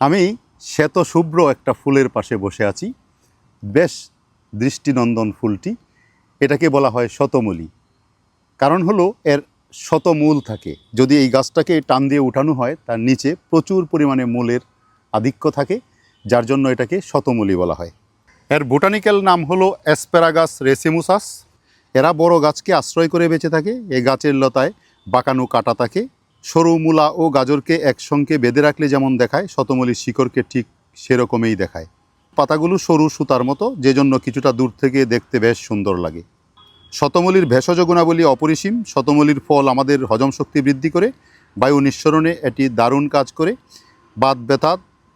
আমি শ্বেত শুভ্র একটা ফুলের পাশে বসে আছি। বেশ দৃষ্টিনন্দন ফুলটি। এটাকে বলা হয় শতমূলী। কারণ হলো, এর শতমূল থাকে। যদি এই গাছটাকে টান দিয়ে উঠানো হয়, তার নিচে প্রচুর পরিমাণে মূলের আধিক্য থাকে, যার জন্য এটাকে শতমূলী বলা হয়। এর বোটানিক্যাল নাম হলো অ্যাসপেরাগাস রেসিমুসাস। এরা বড় গাছকে আশ্রয় করে বেঁচে থাকে। এই গাছের লতায় বাঁকানো কাটা থাকে। সরু মূলা ও গাজরকে একসঙ্গে বেঁধে রাখলে যেমন দেখায়, শতমলির শিকড়কে ঠিক সেরকমই দেখায়। পাতাগুলো সরু সুতার মতো যে জন্য কিছুটা দূর থেকে দেখতে বেশ সুন্দর লাগে। শতমলির ভেষজ গুণাবলী অপরিসীম, শতমলির ফল আমাদের হজম শক্তি বৃদ্ধি করে, বায়ু নিঃসরণে এটি দারুণ কাজ করে। বাত ব্যথা,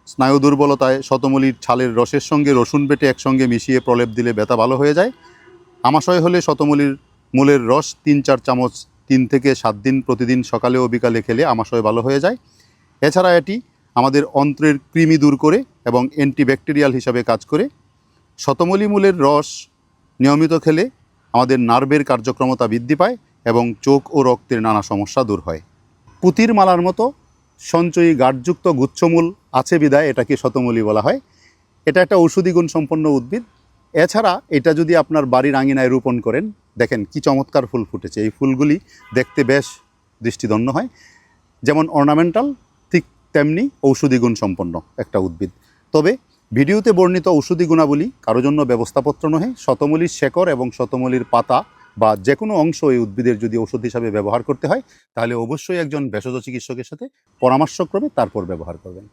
স্নায়ু দুর্বলতায় শতমলির ছালের রসের সঙ্গে রসুন বেটে একসঙ্গে মিশিয়ে প্রলেপ দিলে ব্যথা ভালো হয়ে যায়। আমাশয় হলে শতমলির মূলের রস তিন চার চামচ তিন থেকে সাত দিন প্রতিদিন সকালে ও বিকালে খেলে আমাশয় ভালো হয়ে যায়। এছাড়া এটি আমাদের অন্ত্রের কৃমি দূর করে এবং অ্যান্টিব্যাকটেরিয়াল হিসাবে কাজ করে। শতমলি মূলের রস নিয়মিত খেলে আমাদের নার্ভের কার্যক্ষমতা বৃদ্ধি পায় এবং চোখ ও রক্তের নানা সমস্যা দূর হয়। পুতির মালার মতো সঞ্চয়ী গাঢ়যুক্ত গুচ্ছমূল আছে বিদায় এটাকে শতমূলী বলা হয়। এটা একটা ঔষধি গুণ সম্পন্ন উদ্ভিদ। এছাড়া এটা যদি আপনার বাড়ির আঙিনায় রোপণ করেন দেখেন কি চমৎকার ফুল ফুটেছে। এই ফুলগুলি দেখতে বেশ দৃষ্টিদন্য হয়। যেমন অর্নামেন্টাল ঠিক তেমনি ঔষধি গুণ সম্পন্ন একটা উদ্ভিদ। তবে ভিডিওতে বর্ণিত ঔষধি গুণাবলী কারও জন্য ব্যবস্থাপত্র নহে, শতমলির শেকড় এবং শতমলির পাতা বা যে কোনো অংশ এই উদ্ভিদের যদি ঔষধ হিসাবে ব্যবহার করতে হয়, তাহলে অবশ্যই একজন ভেষজ চিকিৎসকের সাথে পরামর্শক্রমে তারপর ব্যবহার করবেন।